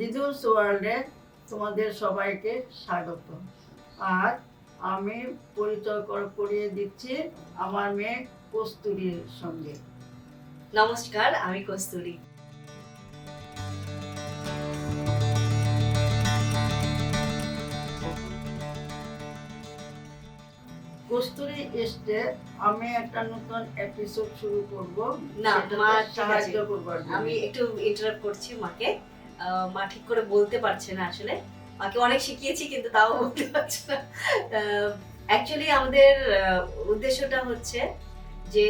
দিদুলস ওয়ার্ল্ডে তোমাদের সবাইকে স্বাগত। আর আমি পরিচয় কর- করিয়ে দিচ্ছি আমার মেয়ে কস্তুরীর সঙ্গে। নমস্কার আমি কস্তুরী। কস্তুরী এসতে আমি একটা নতুন এপিসোড শুরু করব। না, মা, সাহায্য জন্য। আমি একটু ইন্টারাপ্ট করছি মাকে। মা ঠিক করে বলতে পারছে না আসলে। মাকে অনেক শিখিয়েছি, কিন্তু তাও বলতে পারছে না। অ্যাকচুয়ালি আমাদের উদ্দেশ্যটা হচ্ছে যে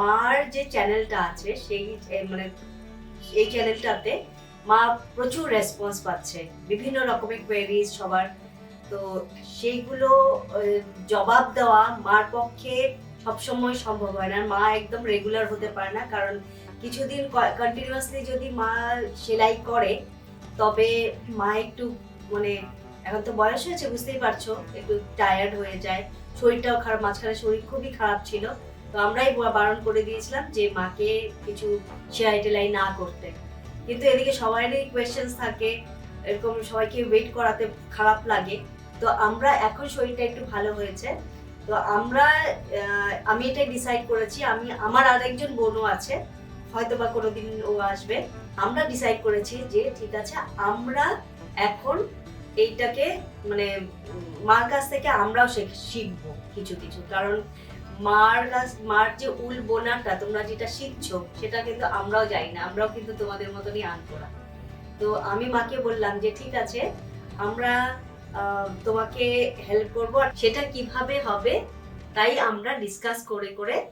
মার যে চ্যানেলটা আছে, সেই মানে এই চ্যানেলটাতে মা প্রচুর রেসপন্স পাচ্ছে। বিভিন্ন রকমের কোয়েরিজ সবার। তো সেইগুলো জবাব দেওয়া মার পক্ষে সবসময় সম্ভব হয় না। মা একদম রেগুলার হতে পারে না, কারণ কিছুদিন কন্টিনিউয়াসলি যদি মা সেলাই করে, তবে মা একটু মানে এখন তো বয়স হয়েছে, বুঝতেই পারছ, একটু টায়ার্ড হয়ে যায়। শরীরটাও খারাপ, মাঝখানে শরীর খুবই খারাপ ছিল। তো আমরাই বারণ করে দিয়েছিলাম যে মাকে কিছু সেলাই টেলাই না করতে। কিন্তু এদিকে সবারই কোয়েশ্চেন্স থাকে, এরকম সবাইকে ওয়েট করাতে খারাপ লাগে। তো আমরা এখন শরীরটা একটু ভালো হয়েছে। তো আমরা আমি এটাই ডিসাইড করেছি, আমি, আমার আরেকজন বোনও আছে। হয়তো বা কোনোদিন ও আসবে। আমরা ডিসাইড করেছি যে ঠিক আছে, আমরা এখন এইটাকে মানে মার কাছ থেকে আমরাও শেখ- শিখব কিছু কিছু। কারণ মার কাছ, মার যে উল বোনাটা তোমরা যেটা শিখছো, সেটা কিন্তু আমরাও জানি না, আমরাও কিন্তু তোমাদের মতনই আনকোরা। তো আমি মাকে বললাম যে ঠিক আছে, আমরা তোমাকে হেল্প করব আর সেটা কীভাবে হবে, তাই আমরা ডিসকাস করে করে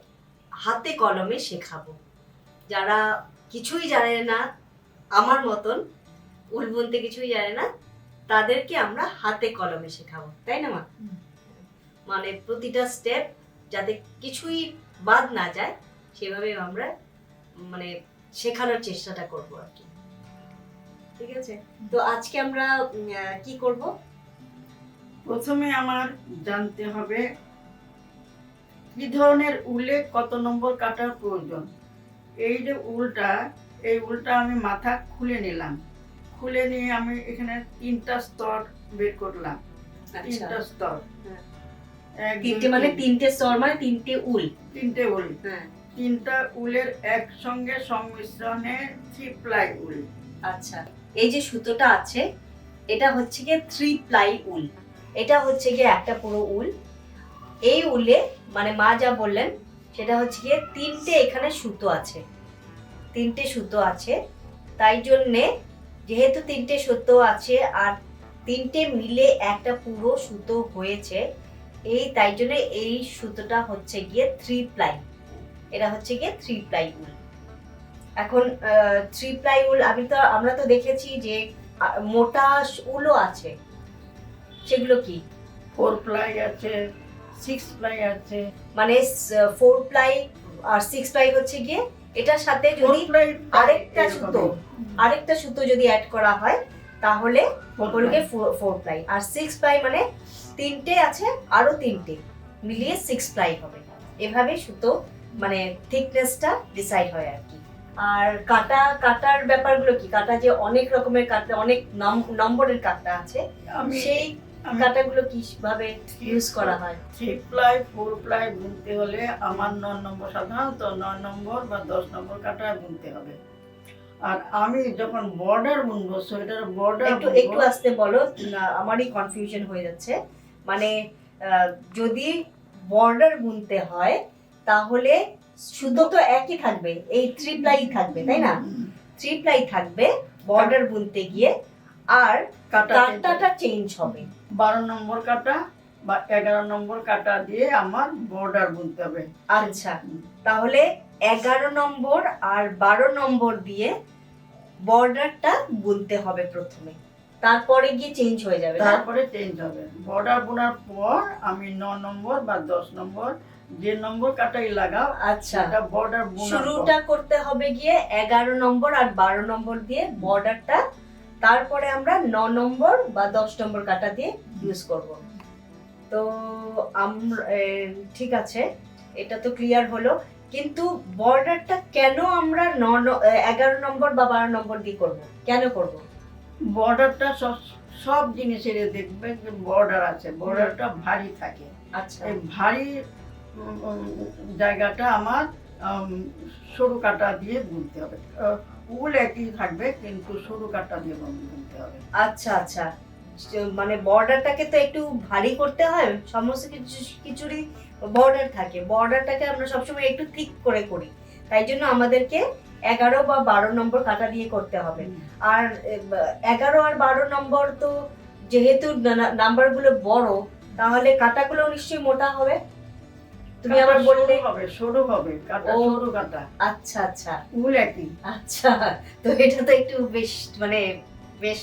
হাতে কলমে শেখাবো। যারা কিছুই জানে না আমার মতন উল বুনতে কিছুই জানে না তাদেরকে আমরা হাতে কলমে শেখাবো তাই না মা? মানে প্রতিটা স্টেপ যাতে কিছুই বাদ না যায় সেভাবে আমরা মানে শেখানোর চেষ্টাটা করব আর কি। ঠিক আছে? তো আজকে আমরা কি করব? প্রথমে আমার জানতে হবে কি ধরনের উলে কত নম্বর কাটার প্রয়োজন? এই যে উলটা এই উলটা আমি মাথা খুলে নিলাম। খুলে নিয়ে আমি এখানে তিনটা স্তর বের করলাম। তিনটা স্তর। হ্যাঁ। তিনটে মানে তিনটে স্তর মানে তিনটে উল। তিনটে উল। হ্যাঁ। তিনটা উলের একসঙ্গে সংমিশ্রণে থ্রি প্লাই উল। আচ্ছা। এই যে সুতোটা আছে এটা হচ্ছে গিয়ে থ্রি প্লাই উল। এটা হচ্ছে গিয়ে একটা পুরো উল। এই উলে মানে মা যা বললেন সেটা হচ্ছে গিয়ে তিনটে এখানে সুতো আছে। তিনটে সুতো আছে। তাই জন্যে যেহেতু তিনটে সুতো আছে আর তিনটে মিলে একটা পুরো সুতো হয়েছে, এই তাই জন্য এই সুতোটা হচ্ছে গিয়ে থ্রি প্লাই এটা হচ্ছে গিয়ে থ্রি প্লাই উল এখন থ্রি প্লাই উল আমি তো, আমরা তো দেখেছি যে মোটা উলও আছে। সেগুলো কি? ফোর প্লাই আছে সিক্স প্লাই আছে। মানে ফোর প্লাই আর সিক্স প্লাই হচ্ছে গিয়ে এটার সাথে যদি আরেকটা সুতো আরেকটা সুতো যদি অ্যাড করা হয় তাহলে ওগুলোকে ফোর প্লাই আর সিক্স প্লাই মানে তিনটে আছে আরও তিনটে। মিলিয়ে সিক্স প্লাই হবে। এভাবে সুতো মানে থিকনেসটা ডিসাইড হয় আর কি। আর কাটা কাটার ব্যাপারগুলো কি? কাটা যে অনেক রকমের কাটা অনেক নাম- নম্বরের কাটা আছে সেই কাটাগুলো কীভাবে ইউজ করা হয়? থ্রি প্লাই ফোর প্লাই বুনতে হলে আমার ন নম্বর সাধারণত নয় নম্বর বা দশ নম্বর কাটায় বুনতে হবে। আর আমি যখন বর্ডার বুনবো সোয়েটার বর্ডার একটু একটু আসতে বলো আমারই কনফিউশন হয়ে যাচ্ছে। মানে যদি বর্ডার বুনতে হয় তাহলে শুধু তো একই থাকবে এই থ্রি প্লাই থাকবে তাই না? থ্রি প্লাই থাকবে বর্ডার বুনতে গিয়ে আর কাটাটা চেঞ্জ হবে। বারো নম্বর কাটা বা এগারো নম্বর কাটা দিয়ে আমার বর্ডার বুনতে হবে। আচ্ছা তাহলে এগারো নম্বর আর বারো নম্বর দিয়ে বর্ডারটা বুনতে হবে প্রথমে। তারপরে গিয়ে চেঞ্জ হয়ে যাবে তারপরে চেঞ্জ হবে। বর্ডার বোনার পর আমি ন নম্বর বা দশ নম্বর যে নম্বর কাটাই লাগাও আচ্ছা বর্ডার শুরুটা করতে হবে গিয়ে এগারো নম্বর আর বারো নম্বর দিয়ে বর্ডারটা তারপরে আমরা ন নম্বর বা দশ নম্বর কাটা দিয়ে ইউজ করব। তো আমরা ঠিক আছে এটা তো ক্লিয়ার হলো। কিন্তু বর্ডারটা কেন আমরা ন এগারো নম্বর বা বারো নম্বর দিয়ে করব? কেন করব? বর্ডারটা সব সব জিনিসের দেখবে যে বর্ডার আছে। বর্ডারটা ভারী থাকে। আচ্ছা। ভারী জায়গাটা আমার সরু কাটা দিয়ে বুনতে হবে। উল একই থাকবে কিন্তু সরু কাটা দিয়ে বুন- বুনতে হবে। আচ্ছা আচ্ছা। মানে বর্ডারটাকে তো একটু ভারী করতে হয় সমস্ত কিছু কিছুরই বর্ডার থাকে। বর্ডারটাকে আমরা সবসময় একটু ঠিক করে করি। তাই জন্য আমাদেরকে এগারো বা বারো নম্বর কাটা দিয়ে করতে হবে। আর এগারো আর বারো নম্বর তো যেহেতু নাম্বারগুলো বড় তাহলে কাটাগুলো নিশ্চয়ই মোটা হবে। তুমি আবার বললে হবে সরু হবে কাটা সরু কাটা। আচ্ছা আচ্ছা। একই। আচ্ছা তো এটা তো একটু বেশ মানে বেশ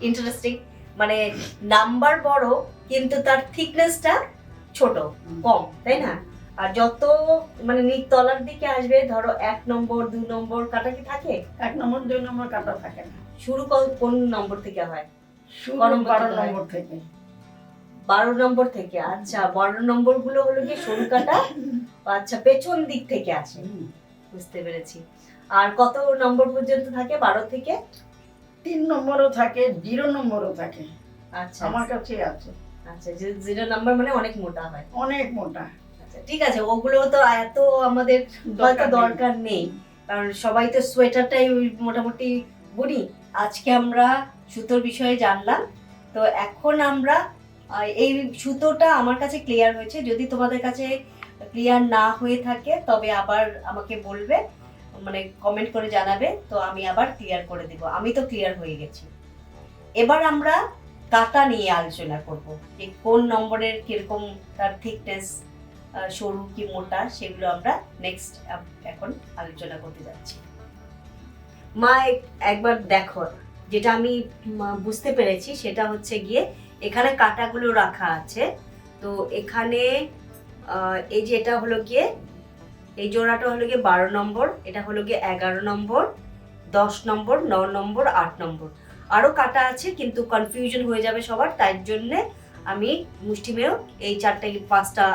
ইন্টারেস্টিং মানে নাম্বার বড় কিন্তু তার থিকনেসটা ছোট কম তাই না? আর যত মানে নিচ তলার দিকে আসবে ধরো এক নম্বর দু নম্বর কাটা কি থাকে? এক নম্বর দুই নম্বর কাটা থাকে না। শুরু কোন- কোন নম্বর থেকে হয়? শুরু বারো নম্বর থেকে। বারো নম্বর থেকে। আচ্ছা বারো নম্বরগুলো হলো কি সরু কাটা আচ্ছা পেছন দিক থেকে আসে। বুঝতে পেরেছি। আর কত নম্বর পর্যন্ত থাকে? বারো থেকে? তিন নম্বরও থাকে জিরো নম্বরও থাকে। আচ্ছা আমার কাছে আছে। আচ্ছা জিরো নাম্বার মানে অনেক মোটা হয়। অনেক মোটা। আচ্ছা ঠিক আছে ওগুলো তো এত আমাদের হয়তো দরকার নেই। কারণ সবাই তো সোয়েটারটাই ওই মোটামুটি বুনি। আজকে আমরা সুতোর বিষয়ে জানলাম। তো এখন আমরা এই সুতোটা আমার কাছে ক্লিয়ার হয়েছে। যদি তোমাদের কাছে ক্লিয়ার না হয়ে থাকে, তবে আবার আমাকে বলবে মানে কমেন্ট করে জানাবে, তো আমি আবার ক্লিয়ার করে দিব। আমি তো ক্লিয়ার হয়ে গেছি। এবার আমরা কাটা নিয়ে আলোচনা করব, যে কোন নম্বরের কীরকম তার থিকনেস সরু কি মোটা, সেগুলো আমরা নেক্সট এখন আলোচনা করতে যাচ্ছি। মা একবার দেখো। যেটা আমি বুঝতে পেরেছি, সেটা হচ্ছে গিয়ে এখানে কাটাগুলো রাখা আছে। তো এখানে এই যে এটা হলো গিয়ে, এই জোড়াটা হলো গিয়ে বারো নম্বর, এটা হলো গিয়ে এগারো নম্বর, দশ নম্বর, ন নম্বর, আট নম্বর। আরও কাটা আছে, কিন্তু কনফিউশন হয়ে যাবে সবার, তাই জন্যে আমি মুষ্টিমেয় এই চারটে পাঁচটা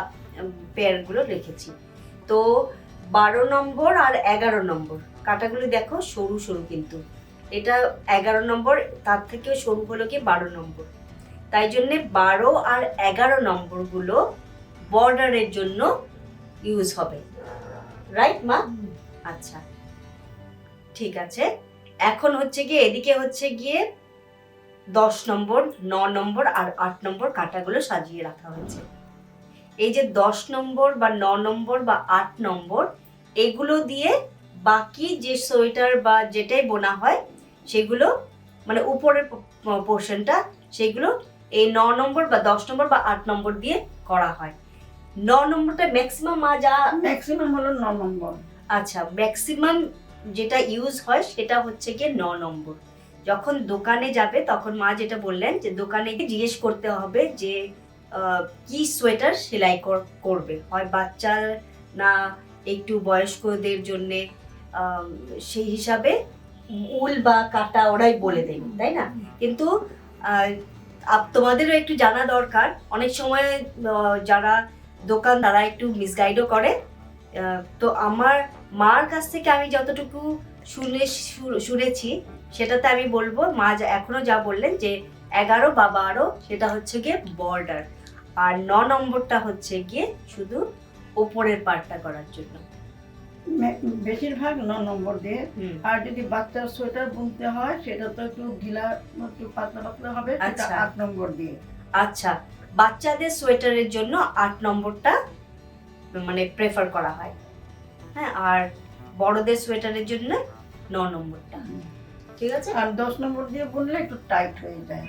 পেয়ারগুলো রেখেছি তো বারো নম্বর আর এগারো নম্বর, কাটাগুলো দেখো সরু সরু কিন্তু। এটা এগারো নম্বর, তার থেকেও সরু হলো কি বারো নম্বর। তাই জন্যে বারো আর এগারো নম্বরগুলো বর্ডারের জন্য ইউজ হবে। রাইট মা? আচ্ছা। ঠিক আছে। এখন হচ্ছে গিয়ে এদিকে হচ্ছে গিয়ে দশ নম্বর, ন নম্বর আর আট নম্বর কাটাগুলো সাজিয়ে রাখা হয়েছে। এই যে দশ নম্বর বা ন নম্বর বা আট নম্বর, এগুলো দিয়ে বাকি যে সোয়েটার বা যেটাই বোনা হয়, সেগুলো মানে উপরের পোর্শনটা সেগুলো এই ন নম্বর বা দশ নম্বর বা আট নম্বর দিয়ে করা হয়। ন নম্বরটা ম্যাক্সিমাম মা যা ম্যাক্সিমাম হলো ন নম্বর। আচ্ছা ম্যাক্সিমাম যেটা ইউজ হয় সেটা হচ্ছে গিয়ে ন নম্বর। যখন দোকানে যাবে তখন মা যেটা বললেন যে দোকানে গিয়ে জিজ্ঞেস করতে হবে যে কি সোয়েটার সেলাই কর- করবে? হয় বাচ্চার না একটু বয়স্কদের জন্যে সেই হিসাবে উল বা কাটা ওরাই বলে দেবে তাই না? কিন্তু তোমাদেরও একটু জানা দরকার। অনেক সময় যারা দোকান, তারা একটু মিসগাইডও করে। তো আমার মার কাছ থেকে আমি যতটুকু শুনে শুনেছি, সেটাতে আমি বলব, মা এখনও যা বললেন যে, এগারো বা বারো, সেটা হচ্ছে গিয়ে বর্ডার আর ন নম্বরটা হচ্ছে গিয়ে শুধু ওপরের পার্টটা করার জন্য। বেশিরভাগ ন নম্বর দিয়ে। আর যদি বাচ্চার সোয়েটার বুনতে হয় সেটা তো একটু ঢিলা একটু পাতলা পাতলা হবে সেটা আচ্ছা। আট নম্বর দিয়ে। আচ্ছা। বাচ্চাদের সোয়েটারের জন্য আট নম্বরটা মানে প্রেফার করা হয়। হ্যাঁ আর বড়দের সোয়েটারের জন্য ন নম্বরটা। ঠিক আছে? আর দশ নম্বর দিয়ে বুনলে একটু টাইট হয়ে যায়।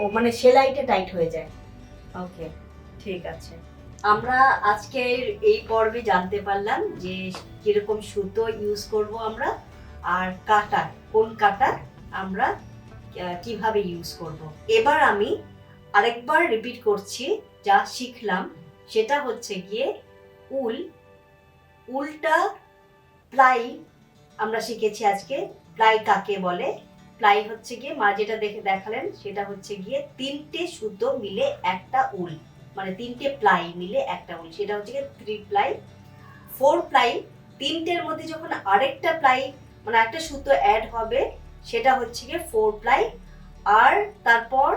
ও মানে সেলাইটা টাইট হয়ে যায়। ওকে ঠিক আছে। আমরা আজকের এই পর্বে জানতে পারলাম যে কীরকম সুতো ইউজ করব আমরা আর কাটা কোন কাটা আমরা কীভাবে ইউজ করব। এবার আমি আরেকবার রিপিট করছি, যা শিখলাম, সেটা হচ্ছে গিয়ে উল, উলটা প্লাই আমরা শিখেছি আজকে। প্লাই কাকে বলে? প্লাই হচ্ছে গিয়ে, মা যেটা দেখে দেখালেন, সেটা হচ্ছে গিয়ে তিনটে সুতো মিলে একটা উল। মানে তিনটে প্লাই মিলে একটা উল সেটা হচ্ছে গিয়ে থ্রি প্লাই ফোর প্লাই তিনটের মধ্যে যখন আরেকটা প্লাই মানে একটা সুতো অ্যাড হবে, সেটা হচ্ছে গিয়ে ফোর প্লাই আর তারপর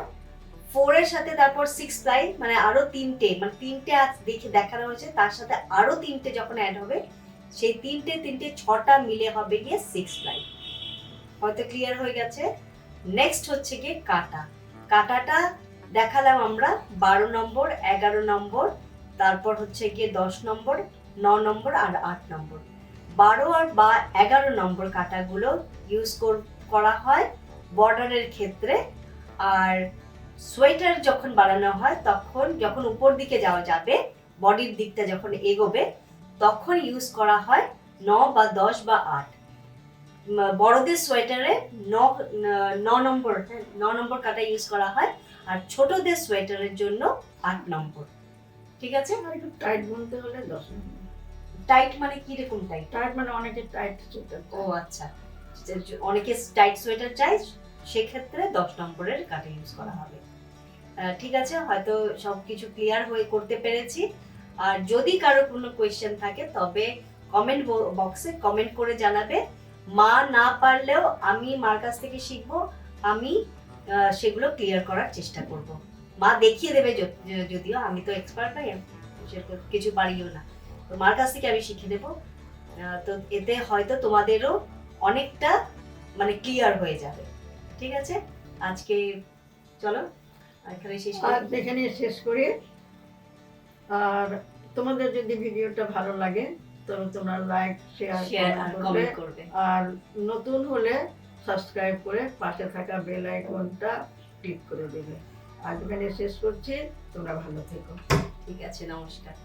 ফোরের সাথে তারপর সিক্স প্লাই মানে আরও তিনটে মানে তিনটে আজ দেখে দেখানো হয়েছে, তার সাথে আরও তিনটে যখন অ্যাড হবে, সেই তিনটে তিনটে, ছটা মিলে হবে গিয়ে সিক্স প্লাই হয়তো ক্লিয়ার হয়ে গেছে। নেক্সট হচ্ছে গিয়ে কাটা। কাটাটা দেখালাম আমরা বারো নম্বর, এগারো নম্বর, তারপর হচ্ছে গিয়ে দশ নম্বর, ন নম্বর আর আট নম্বর। বারো আর বা এগারো নম্বর কাটাগুলো ইউজ করা হয় বর্ডারের ক্ষেত্রে। আর সোয়েটার যখন বানানো হয়, তখন যখন উপর দিকে যাওয়া যাবে, বডির দিকটা যখন এগোবে, তখন ইউজ করা হয় ন বা দশ বা আট। বড়দের সোয়েটারে ন নম্বর ন নম্বর কাটা ইউজ করা হয়। আর ছোটদের সোয়েটারের জন্য আট নম্বর। ঠিক আছে? আর একটু টাইট বুনতে হলে দশ নম্বর। টাইট মানে কি রকম টাইট? টাইট মানে অনেকে টাইট চুলটা ও আচ্ছা। অনেকে টাইট সোয়েটার চাই সেক্ষেত্রে দশ নম্বরের কাটা ইউজ করা হবে। ঠিক আছে? হয়তো সব কিছু ক্লিয়ার হয়ে করতে পেরেছি। আর যদি কারও কোনো কোয়েশ্চেন থাকে তবে কমেন্ট বক্সে কমেন্ট করে জানাবে। মা না পারলেও আমি মার কাছ থেকে শিখব। আমি সেগুলো ক্লিয়ার করার চেষ্টা করব। মা দেখিয়ে দেবে যদিও আমি তো এক্সপার্ট নই সেরকম কিছু পারিও না। তো মার কাছ থেকে আমি শিখে দেবো তো এতে হয়তো তোমাদেরও অনেকটা মানে ক্লিয়ার হয়ে যাবে। ঠিক আছে? আজকে চলো এখানে শেষ এখানে শেষ করি। আর তোমাদের যদি ভিডিওটা ভালো লাগে তবে তোমরা লাইক শেয়ার করবে। আর নতুন হলে সাবস্ক্রাইব করে পাশে থাকা বেল আইকনটা ক্লিক করে দেবে। আজ এখানে শেষ করছি, তোমরা ভালো থেকো। ঠিক আছে, নমস্কার।